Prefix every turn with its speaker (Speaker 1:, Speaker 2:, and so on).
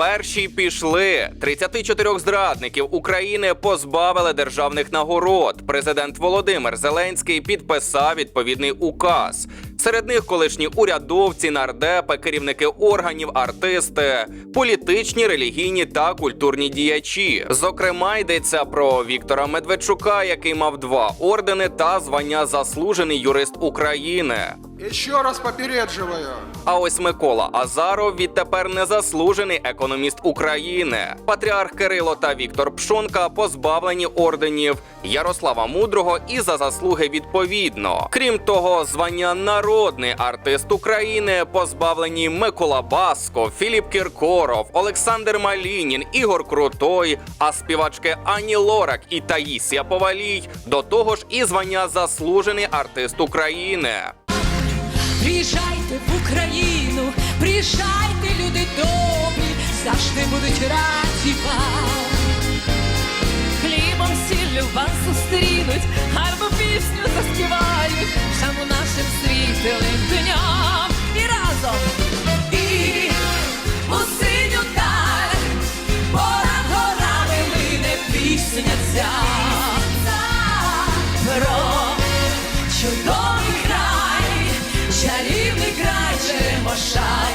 Speaker 1: перші пішли. 34 зрадників України позбавили державних нагород. Президент Володимир Зеленський підписав відповідний указ. Серед них колишні урядовці, нардепи, керівники органів, артисти, політичні, релігійні та культурні діячі. Зокрема, йдеться про Віктора Медведчука, який мав два ордени та звання заслужений юрист України.
Speaker 2: Еще раз попередживаю.
Speaker 1: А ось Микола Азаров відтепер незаслужений економіст України. Патріарх Кирило та Віктор Пшонка позбавлені орденів Ярослава Мудрого і за заслуги відповідно. Крім того, звання народний артист України позбавлені Микола Баско, Філіп Кіркоров, Олександр Малінін, Ігор Крутой, а співачки Ані Лорак і Таїсія Повалій до того ж і звання заслужений артист України.
Speaker 3: Приїжджайте в Україну, приїжджайте, люди добрі, завжди будуть раді вам. Хлібом сіллю вас зустрінуть, гарну пісню заспівають, шану нашим світлим дням і разом. І у синю даль понад горами мине пісня ця про чудо чарівний край Черемоша.